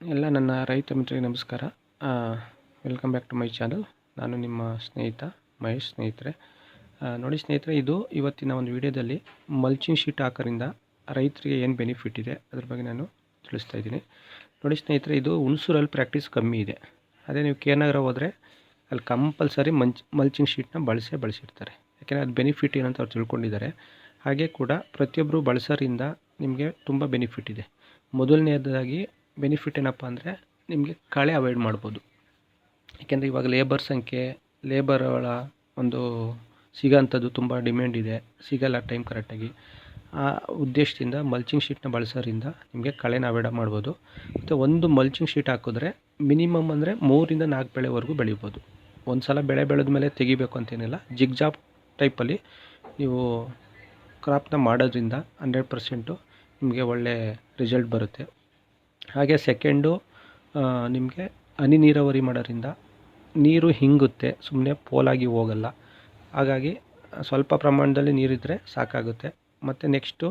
ಎಲ್ಲ ನನ್ನ ರೈತ ಮಿತ್ರರಿಗೆ ನಮಸ್ಕಾರ. Welcome back to my channel ನಾನು ನಿಮ್ಮ ಸ್ನೇಹಿತ ಮಹೇಶ್ ಸ್ನೇಹಿತರೆ. ನೋಡಿ ಸ್ನೇಹಿತರೆ, ಇದು ಇವತ್ತಿನ ಒಂದು ವಿಡಿಯೋದಲ್ಲಿ ಮಲ್ಚಿಂಗ್ ಶೀಟ್ ಹಾಕೋದ್ರಿಂದ ರೈತರಿಗೆ ಏನು ಬೆನಿಫಿಟ್ ಇದೆ ಅದ್ರ ಬಗ್ಗೆ ನಾನು ತಿಳಿಸ್ತಾ ಇದ್ದೀನಿ. ನೋಡಿ ಸ್ನೇಹಿತರೆ, ಇದು ಹುಣಸೂರಲ್ಲಿ ಪ್ರಾಕ್ಟೀಸ್ ಕಮ್ಮಿ ಇದೆ. ಅದೇ ನೀವು ಕೆ ನಗರ ಹೋದರೆ ಅಲ್ಲಿ ಕಂಪಲ್ಸರಿ ಮಂಚ್ ಮಲ್ಚಿಂಗ್ ಶೀಟ್ನ ಬಳಸೇ ಬಳಸಿರ್ತಾರೆ. ಯಾಕೆಂದರೆ ಅದು ಬೆನಿಫಿಟ್ ಏನಂತ ಅವ್ರು ತಿಳ್ಕೊಂಡಿದ್ದಾರೆ. ಹಾಗೆ ಕೂಡ ಪ್ರತಿಯೊಬ್ಬರು ಬಳಸೋರಿಂದ ನಿಮಗೆ ತುಂಬ ಬೆನಿಫಿಟ್ ಇದೆ. ಮೊದಲನೇದಾಗಿ ಬೆನಿಫಿಟ್ ಏನಪ್ಪ ಅಂದರೆ ನಿಮಗೆ ಕಳೆ ಅವಾಯ್ಡ್ ಮಾಡ್ಬೋದು. ಏಕೆಂದರೆ ಇವಾಗ ಲೇಬರ್ ಸಂಖ್ಯೆ ಲೇಬರ್ಗಳ ಒಂದು ಸಿಗೋಂಥದ್ದು ತುಂಬ ಡಿಮ್ಯಾಂಡ್ ಇದೆ, ಸಿಗಲ್ಲ ಟೈಮ್ ಕರೆಕ್ಟಾಗಿ ಆ ಉದ್ದೇಶದಿಂದ ಮಲ್ಚಿಂಗ್ ಶೀಟ್ನ ಬಳಸೋದ್ರಿಂದ ನಿಮಗೆ ಕಳೆನ ಅವಾಯ್ಡ್ ಮಾಡ್ಬೋದು. ಮತ್ತು ಒಂದು ಮಲ್ಚಿಂಗ್ ಶೀಟ್ ಹಾಕಿದ್ರೆ ಮಿನಿಮಮ್ ಅಂದರೆ ಮೂರಿಂದ ನಾಲ್ಕು ಬೆಳೆವರೆಗೂ ಬೆಳಿಬೋದು. ಒಂದು ಸಲ ಬೆಳೆ ಬೆಳೆದ ಮೇಲೆ ತೆಗಿಬೇಕು ಅಂತೇನಿಲ್ಲ, ಜಿಗ್ ಜಾಬ್ ಟೈಪಲ್ಲಿ ನೀವು ಕ್ರಾಪ್ನ ಮಾಡೋದ್ರಿಂದ ಹಂಡ್ರೆಡ್ ಪರ್ಸೆಂಟು ನಿಮಗೆ ಒಳ್ಳೆ ರಿಸಲ್ಟ್ ಬರುತ್ತೆ. ಹಾಗೆ ಸೆಕೆಂಡು ನಿಮಗೆ ಹನಿ ನೀರಾವರಿ ಮಾಡೋದ್ರಿಂದ ನೀರು ಹಿಂಗುತ್ತೆ ಸುಮ್ಮನೆ ಪೋಲಾಗಿ ಹೋಗಲ್ಲ. ಹಾಗಾಗಿ ಸ್ವಲ್ಪ ಪ್ರಮಾಣದಲ್ಲಿ ನೀರಿದ್ದರೆ ಸಾಕಾಗುತ್ತೆ. ಮತ್ತು ನೆಕ್ಸ್ಟು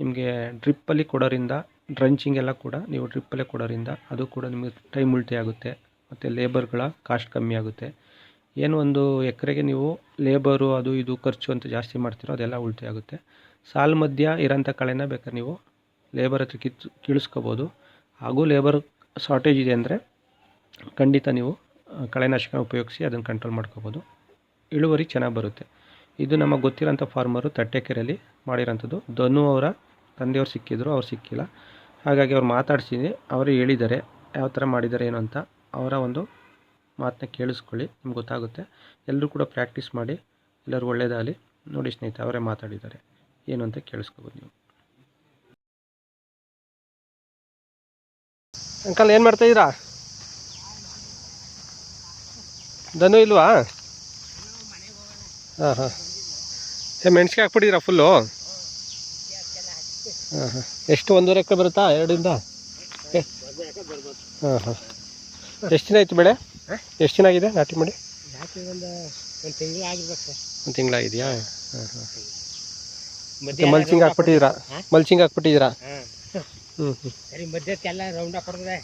ನಿಮಗೆ ಡ್ರಿಪ್ಪಲ್ಲಿ ಕೊಡೋದ್ರಿಂದ ಡ್ರಂಚಿಂಗ್ ಎಲ್ಲ ಕೂಡ ನೀವು ಡ್ರಿಪ್ಪಲ್ಲೇ ಕೊಡೋದ್ರಿಂದ ಅದು ಕೂಡ ನಿಮಗೆ ಟೈಮ್ ಉಳಿತಾಯ ಆಗುತ್ತೆ. ಮತ್ತು ಲೇಬರ್ಗಳ ಕಾಸ್ಟ್ ಕಮ್ಮಿ ಆಗುತ್ತೆ. ಏನು ಒಂದು ಎಕರೆಗೆ ನೀವು ಲೇಬರು ಅದು ಇದು ಖರ್ಚು ಅಂತ ಜಾಸ್ತಿ ಮಾಡ್ತೀರೋ ಅದೆಲ್ಲ ಉಳಿತಾಯ ಆಗುತ್ತೆ. ಸಾಲು ಮಧ್ಯ ಇರೋಂಥ ಕಳೆನ ಬೇಕಾದ್ರೆ ನೀವು ಲೇಬರ್ ಹತ್ರ ಕಿತ್ತು ಕೀಳಿಸ್ಕೋಬೋದು. ಹಾಗೂ ಲೇಬರ್ ಶಾರ್ಟೇಜ್ ಇದೆ ಅಂದರೆ ಖಂಡಿತ ನೀವು ಕಳೆನಾಶಕ ಉಪಯೋಗಿಸಿ ಅದನ್ನು ಕಂಟ್ರೋಲ್ ಮಾಡ್ಕೋಬೋದು. ಇಳುವರಿ ಚೆನ್ನಾಗಿ ಬರುತ್ತೆ. ಇದು ನಮಗೆ ಗೊತ್ತಿರೋಂಥ ಫಾರ್ಮರು ತಟ್ಟೆಕೆರೆಯಲ್ಲಿ ಮಾಡಿರೋಂಥದ್ದು. ಧನು ಅವರ ತಂದೆಯವ್ರು ಸಿಕ್ಕಿದ್ರು, ಅವ್ರು ಸಿಕ್ಕಿಲ್ಲ. ಹಾಗಾಗಿ ಅವ್ರು ಮಾತಾಡ್ಸಿದ್ದೀನಿ ಅವರು ಹೇಳಿದ್ದಾರೆ, ಯಾವ ಥರ ಮಾಡಿದ್ದಾರೆ ಏನು ಅಂತ. ಅವರ ಒಂದು ಮಾತನ್ನ ಕೇಳಿಸ್ಕೊಳ್ಳಿ, ನಿಮ್ಗೆ ಗೊತ್ತಾಗುತ್ತೆ. ಎಲ್ಲರೂ ಕೂಡ ಪ್ರಾಕ್ಟೀಸ್ ಮಾಡಿ, ಎಲ್ಲರೂ ಒಳ್ಳೆಯದಾಗಲಿ ನೋಡಿ ಸ್ನೇಹಿತರೆ, ಅವರೇ ಮಾತಾಡಿದ್ದಾರೆ. ಏನು ಅಂತ ಕೇಳಿಸ್ಕೋಬೋದು ನೀವು. ಅಂಕಲ್ ಏನು ಮಾಡ್ತಾ ಇದ್ದೀರಾ? ದನು ಇಲ್ವಾ? ಹಾಂ ಹಾಂ. ಏ ಮೆಣಸಿಗೆ ಹಾಕ್ಬಿಟ್ಟಿದ್ದೀರಾ ಫುಲ್ಲು ಹಾಂ ಹಾಂ. ಎಷ್ಟು ಒಂದೂವರೆ ಎಕರೆ ಬರುತ್ತಾ ಎರಡರಿಂದ? ಹಾಂ ಹಾಂ. ಎಷ್ಟು ದಿನ ಆಯಿತು ಬೆಳೆ? ಎಷ್ಟು ದಿನ ಆಗಿದೆ ನಾಟಿ ಮಾಡಿ? ಒಂದು ತಿಂಗಳಾಗಿದೆಯಾ ಹಾಂ ಹಾಂ. ಮಲ್ಚಿಂಗ್ ಹಾಕ್ಬಿಟ್ಟಿದ್ದೀರಾ? ಮಲ್ಚಿಂಗ್ ಹಾಕ್ಬಿಟ್ಟಿದ್ದೀರಾ? ಹಾಂ. ಹ್ಞೂ ಹ್ಞೂ ಸರಿ ಮಧ್ಯಕ್ಕೆಲ್ಲ ರೌಂಡ್ ಹಾಕೊಡ್ತದೆ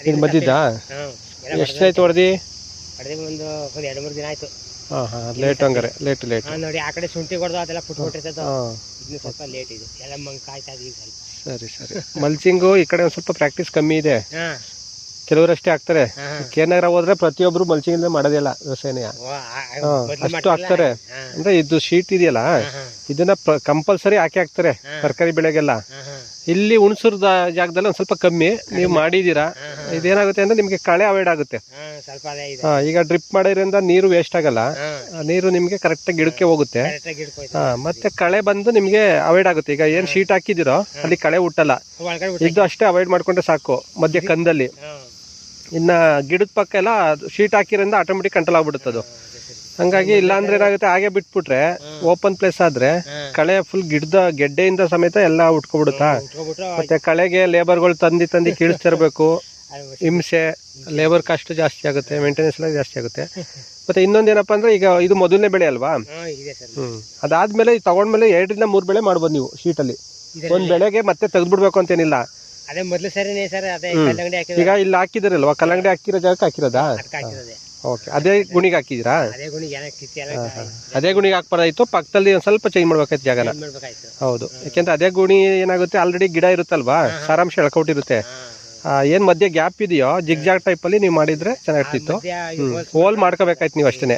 ಇದು ಮದ್ದಿದ್ದಾ ಹಾಂ ಎಷ್ಟು ಆಯ್ತು ಹೊಡೆದು? ಹೊಡೆದ ಒಂದು ಒಂದು ಎರಡು ಮೂರು ದಿನ ಆಯ್ತು. ಹಾಂ ಹಾಂ ಲೇಟ್ ಹಂಗಾರೆ ಲೇಟ್ ಲೇಟ್ ಹಾಂ ನೋಡಿ ಆ ಕಡೆ ಶುಂಠಿ ಹೊಡೆದು ಅದೆಲ್ಲ ಪುಟ್ಬಿಟ್ಟಿರ್ತದೆ ಹಾಂ ಇನ್ನು ಸ್ವಲ್ಪ ಲೇಟ್ ಇದೆ. ಎಲ್ಲ ಮಂಗ್ ಕಾಯ್ತಾ ಇದೀವಿ ಸ್ವಲ್ಪ. ಸರಿ ಸರಿ. ಮಲ್ಚಿಂಗು ಈ ಕಡೆ ಒಂದ್ ಸ್ವಲ್ಪ ಪ್ರಾಕ್ಟೀಸ್ ಕಮ್ಮಿ ಇದೆ. ಹಾಂ. ಕೆಲವರಷ್ಟೇ ಹಾಕ್ತಾರೆ ಕೆ ನಗರ ಹೋದ್ರೆ ಪ್ರತಿಯೊಬ್ರು ಮಲ್ಚಿಂಗ್ ಇಂದ ಮಾಡೋದಿಲ್ಲ ವ್ಯವಸಾಯನ. ಅಷ್ಟು ಹಾಕ್ತಾರೆ ಅಂದ್ರೆ ಇದು ಶೀಟ್ ಇದೆಯಲ್ಲ ಇದನ್ನ ಕಂಪಲ್ಸರಿ ಹಾಕಿ ಹಾಕ್ತಾರೆ ತರಕಾರಿ ಬೆಳೆಗೆಲ್ಲ. ಇಲ್ಲಿ ಹುಣಸೂರ್ ಜಾಗದಲ್ಲಿ ಒಂದ್ ಸ್ವಲ್ಪ ಕಮ್ಮಿ ನೀವು ಮಾಡಿದೀರಾ? ಇದೇನಾಗುತ್ತೆ ಅಂದ್ರೆ ನಿಮ್ಗೆ ಕಳೆ ಅವಾಯ್ಡ್ ಆಗುತ್ತೆ. ಈಗ ಡ್ರಿಪ್ ಮಾಡೋದ್ರಿಂದ ನೀರು ವೇಸ್ಟ್ ಆಗಲ್ಲ. ನೀರು ನಿಮ್ಗೆ ಕರೆಕ್ಟ್ ಗಿಡಕ್ಕೆ ಹೋಗುತ್ತೆ. ಮತ್ತೆ ಕಳೆ ಬಂದು ನಿಮ್ಗೆ ಅವಾಯ್ಡ್ ಆಗುತ್ತೆ. ಈಗ ಏನ್ ಶೀಟ್ ಹಾಕಿದಿರೋ ಅಲ್ಲಿ ಕಳೆ ಹುಟ್ಟಲ್ಲ. ಇದು ಅಷ್ಟೇ ಅವಾಯ್ಡ್ ಮಾಡ್ಕೊಂಡ್ರೆ ಸಾಕು ಮಧ್ಯ ಕಂದಲ್ಲಿ ಇನ್ನ ಗಿಡದ ಪಕ್ಕ ಎಲ್ಲ ಶೀಟ್ ಹಾಕಿರೋದ್ರಿಂದ ಆಟೋಮೆಟಿಕ್ ಕಂಟ್ರೋಲ್ ಆಗ್ಬಿಡುತ್ತೆ ಅದು. ಹಂಗಾಗಿ ಇಲ್ಲ ಅಂದ್ರೆ ಏನಾಗುತ್ತೆ ಹಾಗೆ ಬಿಟ್ಬಿಟ್ರೆ ಓಪನ್ ಪ್ಲೇಸ್ ಆದ್ರೆ ಕಳೆ ಫುಲ್ ಗಿಡದ ಗೆಡ್ಡೆಯಿಂದ ಸಮೇತ ಎಲ್ಲ ಉಟ್ಕೊಬಿಡುತ್ತಾ? ಮತ್ತೆ ಕಳೆಗೆ ಲೇಬರ್ಗಳು ತಂದಿ ತಂದಿ ಕೀಳಿಸ್ತಿರ್ಬೇಕು. ಹಿಂಸೆ ಲೇಬರ್ ಕಾಸ್ಟ್ ಜಾಸ್ತಿ ಆಗುತ್ತೆ ಮೇಂಟೆನೆನ್ಸ್ ಎಲ್ಲ ಜಾಸ್ತಿ ಆಗುತ್ತೆ. ಮತ್ತೆ ಇನ್ನೊಂದೇನಪ್ಪ ಅಂದ್ರೆ ಈಗ ಇದು ಮೊದಲನೇ ಬೆಳೆ ಅಲ್ವಾ? ಹ್ಮ್. ಅದಾದ್ಮೇಲೆ ತಗೊಂಡ್ಮೇಲೆ ಎರಡರಿಂದ ಮೂರು ಬೆಳೆ ಮಾಡ್ಬೋದು ನೀವು ಶೀಟಲ್ಲಿ. ಒಂದ್ ಬೆಳೆಗೆ ಮತ್ತೆ ತೆಗೆದ್ಬಿಡ್ಬೇಕು ಅಂತೇನಿಲ್ಲ. ಅದೇ ಮೊದ್ಲು ಸರಿನೇ ಸರ್ ಅದೇ ಕಲ್ಲಂಗಡಿ ಹಾಕಿದ್ರೆ. ಈಗ ಇಲ್ಲಿ ಹಾಕಿದಿರಲ್ವಾ? ಕಲ್ಲಂಗಡಿ ಹಾಕಿರೋ ಜಾಗಕ್ಕೆ ಹಾಕಿರೋದಾ? ಅದಕ್ಕೆ ಹಾಕಿರೋದೆ. ಓಕೆ. ಅದೇ ಗುಣಿಗೆ ಹಾಕಿದಿರಾ ಅದೇ ಗುಣಿಗೆ ಏನಕ್ಕೆ ಅದೇ ಗುಣಿಗೆ ಹಾಕ್ಬಾರ್ದಾಯ್ತು ಪಕ್ಕದಲ್ಲಿ ಒಂದ್ ಸ್ವಲ್ಪ ಚೇಂಜ್ ಮಾಡ್ಬೇಕಾಯ್ತು ಜಾಗನ? ಮಾಡ್ಬೇಕಾಯ್ತು. ಹೌದು. ಯಾಕೆಂದ್ರೆ ಅದೇ ಗುಣಿ ಏನಾಗುತ್ತೆ ಆಲ್ರೆಡಿ ಗಿಡ ಇರುತ್ತಲ್ವಾ? ಸಾರಾಂಶ ಎಳ್ಕೊಟ್ಟಿರುತ್ತೆ ಏನ್ ಮಧ್ಯೆ ಗ್ಯಾಪ್ ಇದೆಯೋ ಜಿಗ್ ಜಾಗ್ ಟೈಪ್ ಅಲ್ಲಿ ನೀವು ಮಾಡಿದ್ರೆ ಚೆನ್ನಾಗಿರ್ತಿತ್ತು. ಹೋಲ್ ಮಾಡ್ಕೋಬೇಕಾಯ್ತು ನೀವು ಅಷ್ಟೇನೆ.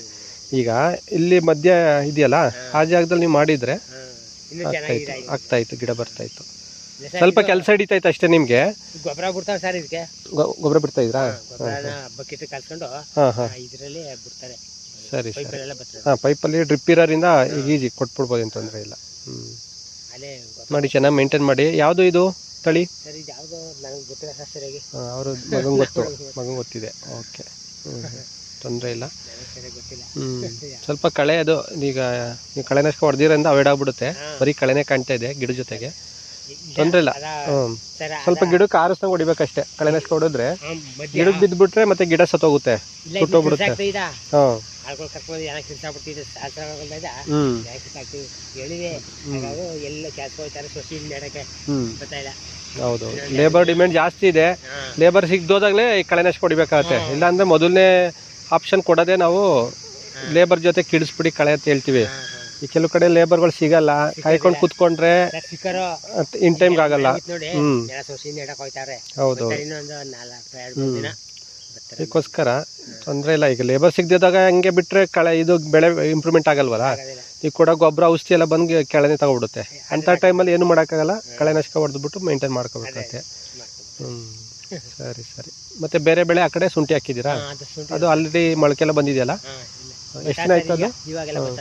ಈಗ ಇಲ್ಲಿ ಮಧ್ಯ ಇದೆಯಲ್ಲ ಆ ಜಾಗದಲ್ಲಿ ನೀವು ಮಾಡಿದ್ರೆ ಆಗ್ತಾ ಇತ್ತು ಗಿಡ ಬರ್ತಾ ಇತ್ತು ಸ್ವಲ್ಪ ಕೆಲಸ ಹಿಡಿತೈತೆ ಅಷ್ಟೇ ನಿಮ್ಗೆ? ಗೊಬ್ಬರ ಬಿಡ್ತಾವೆ ಸರ್ ಇದಕ್ಕೆ. ಗೊಬ್ಬರ ಬಿಡ್ತಾ ಇದ್ರಾ? ಗೊಬ್ಬರನ ಬಕೆಟ್ ಕಲ್ಸ್ಕೊಂಡು ಇದ್ರಲ್ಲಿ ಹಾ. ಇದರಲ್ಲಿ ಬಿಡ್ತಾರೆ. ಸರಿ ಸರಿ. ಪೈಪಲ್ಲೆಲ್ಲ ಬರ್ತದೆ. ಹಾ ಪೈಪಲ್ಲಿ ಡ್ರಿಪ್ ಇರೋದ್ರಿಂದ ಈಗ ಈಜಿ ಕೊಟ್ಬಿಡ್ಬೋದು ಏನು ತೊಂದರೆ ಇಲ್ಲ. ಹ್ಮ್. ಅಲ್ಲೇ ಗೊಬ್ಬರ ಮಾಡಿ ಚೆನ್ನಾಗಿ ಮೇಂಟೈನ್ ಮಾಡಿ. ಯಾವುದು ಇದು ತಳಿ? ಸರ್ ಇದು ಯಾವುದೋ ನನಗೆ ಗೊತ್ತಿಲ್ಲ ಸರ್ ಸರಿಯಾಗಿ. ಅವರು ಮಗನ್ ಗೊತ್ತು. ಮಗನ್ ಗೊತ್ತಿದೆ. ಓಕೆ. ಹ್ಮ್ ತೊಂದರೆ ಇಲ್ಲ. ಸರಿಯಾಗಿ ಗೊತ್ತಿಲ್ಲ. ಹ್ಮ್. ಸ್ವಲ್ಪ ಕಳೆ ಅದು ಈಗ ನೀವು ಕಳೆನಾಶಕ ಹೊಡೆದಿರೋದ್ರಿಂದ ಅವಾಯ್ಡ್ ಆಗ್ಬಿಡುತ್ತೆ. ಬರೀ ಕಳೆನೇ ಕಾಣ್ತಾ ಇದೆ ಗಿಡ ಜೊತೆಗೆ. ತೊಂದ್ರೆ ಇಲ್ಲ. ಹ್ಮ್. ಸ್ವಲ್ಪ ಗಿಡಕ್ಕೆ ಆರಿಸ್ದಂಗೆ ಹೊಡಿಬೇಕಷ್ಟೇ ಕಳೆನಾಶಕ ಹೊಡೆದ್ರೆ ಗಿಡಕ್ಕೆ ಬಿದ್ದುಬಿಟ್ರೆ ಮತ್ತೆ ಗಿಡ ಸತ್ತೋಗುತ್ತೆ ಹೋಗುತ್ತೆ ಸುಟ್ಟೋಗ್ಬಿಡುತ್ತೆ. ಇದ ಹಾಂ. ಆಳ್ಕೊಳ್ ಕರ್ಕೊಂಡು ಏನೋ ಕಿರ್ಸಾಬಿಟ್ಟಿದೆ ಸಾಲ್ಸಾಗಲ್ದ ಹ್ಮ್. ಯಾಕೆ ಸಾಕ್ತಿವಿ ಹೇಳಿದೆ. ಹಾಗಾಗಿ ಎಲ್ಲ ಕೆಲಸ ಹೋಗ್ತಾರೆ ಸೊಸಿ ನೆಡಕ್ಕೆ ಗೊತ್ತಾಯಿಲ್ಲ ಹೌದು. ಲೇಬರ್ ಡಿಮ್ಯಾಂಡ್ ಜಾಸ್ತಿ ಇದೆ. ಲೇಬರ್ ಸಿಗ್ದೋದಾಗಲೇ ಈ ಕಳೆನಾಶ ಹೊಡಿಬೇಕಾಗತ್ತೆ. ಇಲ್ಲಾಂದ್ರೆ ಮೊದಲನೇ ಆಪ್ಷನ್ ಕೊಡೋದೇ ನಾವು ಲೇಬರ್ ಜೊತೆ ಕಿಡಿಸ್ಬಿಡಿ ಕಳೆ ಅಂತ ಹೇಳ್ತೀವಿ. ಈ ಕೆಲವು ಕಡೆ ಲೇಬರ್ಗಳು ಸಿಗಲ್ಲ. ಕಾಯ್ಕೊಂಡು ಕೂತ್ಕೊಂಡ್ರೆ ಸಿಕ್ಕರು ಇನ್ ಟೈಮ್ಗೆ ಆಗಲ್ಲ. ನೋಡಿ ಹ್ಮ್. ನೆಲ ಸೊಸಿಯಿಂದ ಇಡಕ್ ಹೋಯ್ತಾರೆ. ಹೌದು. ಬರ್ತಾರೆ ಇನ್ನೊಂದು ನಾಲ್ಕು ಎರಡು ಮೂರು ದಿನ ಬರ್ತಾರೆ. ಅದಕ್ಕೋಸ್ಕರ ತೊಂದರೆ ಇಲ್ಲ. ಈಗ ಲೇಬರ್ ಸಿಗದಿದ್ದಾಗ ಹಂಗೆ ಬಿಟ್ರೆ ಕಳೆ ಇದು ಬೆಳೆ ಇಂಪ್ರೂವ್ಮೆಂಟ್ ಆಗಲ್ವಲ್ಲ? ಆಗೋದಿಲ್ಲ. ಈಗ ಕೂಡ ಗೊಬ್ಬರ ಔಷಧಿ ಎಲ್ಲ ಬಂದು ಕೆಳನೆ ತಗೊಬಿಡುತ್ತೆ ಅಂಥ ಟೈಮಲ್ಲಿ ಏನು ಮಾಡೋಕ್ಕಾಗಲ್ಲ. ಕಳೆನಾಶಕ ಹೊಡೆದ್ಬಿಟ್ಟು ಮೇಂಟೈನ್ ಮಾಡ್ಕೋಬೇಕಾಗತ್ತೆ. ಹ್ಞೂ ಸರಿ ಸರಿ. ಮತ್ತೆ ಬೇರೆ ಬೆಳೆ ಆ ಕಡೆ ಶುಂಠಿ ಹಾಕಿದ್ದೀರಾ? ಅದು ಆಲ್ರೆಡಿ ಮೊಳಕೆಲ್ಲ ಬಂದಿದೆಯಲ್ಲ. ಎಷ್ಟು ದಿನ ಆಯ್ತು ಅದು.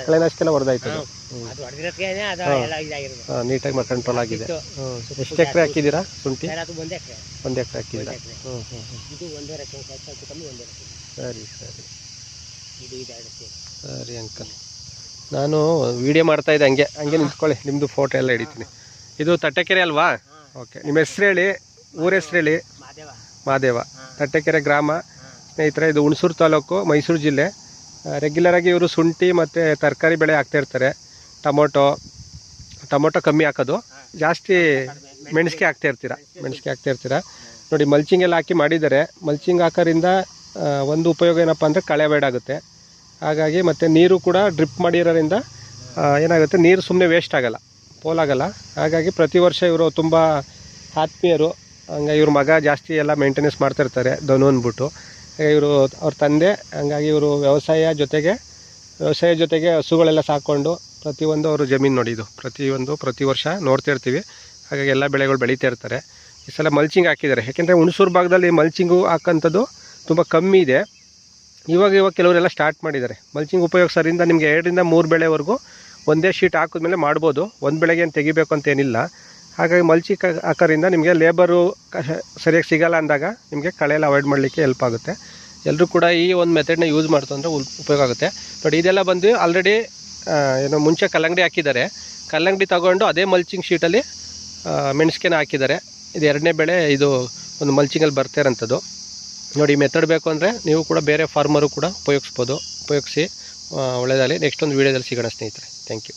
ಕಳೆನಾಶಕೆಲ್ಲ ಹೊಡೆದಾಯ್ತು ಅದು ನೀಟಾಗಿ ಕಂಟ್ರೋಲ್ ಆಗಿದೆ. ಎಷ್ಟು ಎಕರೆ ಹಾಕಿದ್ದೀರಾ ಶುಂಠಿ? ಒಂದೇ ಎಕರೆ. ಹಾಕಿದ್ದೀರಾ? ಹ್ಞೂ ಹ್ಞೂ ಸರಿ ಸರಿ. ಸೇರಿ. ಅಂಕಲ್. ನಾನು ವಿಡಿಯೋ ಮಾಡ್ತಾ ಇದ್ದೆ ಹಂಗೆ. ಹಂಗೆ ನಿಂತ್ಕೊಳ್ಳಿ. ನಿಮ್ಮದು ಫೋಟೋ ಎಲ್ಲ ಹಿಡಿತೀನಿ. ಇದು ತಟ್ಟೆಕೆರೆ ಅಲ್ವಾ? ಓಕೆ ನಿಮ್ಮ ಹೆಸರು ಹೇಳಿ? ಊರ ಹೆಸರು ಹೇಳಿ? ಮಾದೇವ. ತಟ್ಟೆಕೆರೆ ಗ್ರಾಮ. ಸ್ನೇಹಿತರೆ ಇದು ಹುಣಸೂರು ತಾಲೂಕು ಮೈಸೂರು ಜಿಲ್ಲೆ. ರೆಗ್ಯುಲರ್ ಆಗಿ ಇವರು ಶುಂಠಿ ಮತ್ತು ತರಕಾರಿ ಬೆಳೆ ಹಾಕ್ತಾ ಇರ್ತಾರೆ. ಟೊಮೊಟೊ ಟೊಮೊಟೊ ಕಮ್ಮಿ ಹಾಕೋದು. ಜಾಸ್ತಿ ಮೆಣಸಿಗೆ ಹಾಕ್ತಾ ಇರ್ತೀರ? ಮೆಣಸಿಗೆ ಹಾಕ್ತಾ ಇರ್ತೀರ? ನೋಡಿ ಮಲ್ಚಿಂಗ್ ಎಲ್ಲ ಹಾಕಿ ಮಾಡಿದ್ದಾರೆ. ಮಲ್ಚಿಂಗ್ ಹಾಕೋದ್ರಿಂದ ಒಂದು ಉಪಯೋಗ ಏನಪ್ಪ ಅಂದರೆ ಕಳೆ ಬೇಡಾಗುತ್ತೆ ಹಾಗಾಗಿ ಮತ್ತು ನೀರು ಕೂಡ ಡ್ರಿಪ್ ಮಾಡಿರೋದ್ರಿಂದ ಏನಾಗುತ್ತೆ? ನೀರು ಸುಮ್ಮನೆ ವೇಸ್ಟ್ ಆಗೋಲ್ಲ, ಪೋಲಾಗಲ್ಲ. ಹಾಗಾಗಿ ಪ್ರತಿ ವರ್ಷ ಇವರು ತುಂಬ ಆತ್ಮೀಯರು, ಹಂಗೆ ಇವ್ರ ಮಗ ಜಾಸ್ತಿ ಎಲ್ಲ ಮೇಂಟೆನೆನ್ಸ್ ಮಾಡ್ತಾ ಇರ್ತಾರೆ, ಧನು ಅಂದ್ಬಿಟ್ಟು. ಇವರು ಅವ್ರ ತಂದೆ, ಹಂಗಾಗಿ ಇವರು ವ್ಯವಸಾಯ ಜೊತೆಗೆ ವ್ಯವಸಾಯ ಜೊತೆಗೆ ಹಸುಗಳೆಲ್ಲ ಸಾಕೊಂಡು ಪ್ರತಿಯೊಂದು ಅವರು ಜಮೀನು ನೋಡಿ ಇದು ಪ್ರತಿಯೊಂದು, ಪ್ರತಿ ವರ್ಷ ನೋಡ್ತಾ ಇರ್ತೀವಿ. ಹಾಗಾಗಿ ಎಲ್ಲ ಬೆಳೆಗಳು ಬೆಳೀತಾ ಇರ್ತಾರೆ. ಈ ಸಲ ಮಲ್ಚಿಂಗ್ ಹಾಕಿದ್ದಾರೆ. ಯಾಕೆಂದರೆ ಹುಣಸೂರು ಭಾಗದಲ್ಲಿ ಮಲ್ಚಿಂಗು ಹಾಕೋಂಥದ್ದು ತುಂಬ ಕಮ್ಮಿ ಇದೆ. ಇವಾಗ ಇವಾಗ ಕೆಲವರೆಲ್ಲ ಸ್ಟಾರ್ಟ್ ಮಾಡಿದ್ದಾರೆ. ಮಲ್ಚಿಂಗ್ ಉಪಯೋಗಿಸೋದ್ರಿಂದ ನಿಮಗೆ ಎರಡರಿಂದ ಮೂರು ಬೆಳೆವರೆಗೂ ಒಂದೇ ಶೀಟ್ ಹಾಕಿದ್ಮೇಲೆ ಮಾಡ್ಬೋದು. ಒಂದು ಬೆಳೆಗೆ ಏನು ತೆಗಿಬೇಕು ಅಂತ ಏನಿಲ್ಲ. ಹಾಗಾಗಿ ಮಲ್ಚಿ ಹಾಕೋದ್ರಿಂದ ನಿಮಗೆ ಲೇಬರು ಸರಿಯಾಗಿ ಸಿಗಲ್ಲ ಅಂದಾಗ ನಿಮಗೆ ಕಳೆ ಅವಾಯ್ಡ್ ಮಾಡಲಿಕ್ಕೆ ಹೆಲ್ಪ್ ಆಗುತ್ತೆ. ಎಲ್ಲರೂ ಕೂಡ ಈ ಒಂದು ಮೆಥಡ್ನ ಯೂಸ್ ಮಾಡ್ತು ಅಂದರೆ ಉಪಯೋಗ ಆಗುತ್ತೆ. ಬಟ್ ಇದೆಲ್ಲ ಬಂದು ಆಲ್ರೆಡಿ ಏನು ಮುಂಚೆ ಕಲ್ಲಂಗಡಿ ಹಾಕಿದ್ದಾರೆ. ಕಲ್ಲಂಗಡಿ ತಗೊಂಡು ಅದೇ ಮಲ್ಚಿಂಗ್ ಶೀಟಲ್ಲಿ ಮೆಣಸಿಗೆನ ಹಾಕಿದ್ದಾರೆ. ಇದು ಎರಡನೇ ಬೆಳೆ, ಇದು ಒಂದು ಮಲ್ಚಿಂಗಲ್ಲಿ ಬರ್ತಾ ಇರೋಂಥದ್ದು. ನೋಡಿ ಮೆಥಡ್ ಬೇಕು ಅಂದರೆ ನೀವು ಕೂಡ ಬೇರೆ ಫಾರ್ಮರು ಕೂಡ ಉಪಯೋಗಿಸ್ಬೋದು. ಉಪಯೋಗಿಸಿ ಒಳ್ಳೆಯದಾಗಲಿ ನೆಕ್ಸ್ಟ್ ಒಂದು ವೀಡಿಯೋದಲ್ಲಿ ಸಿಗೋಣ ಸ್ನೇಹಿತರೆ. Thank you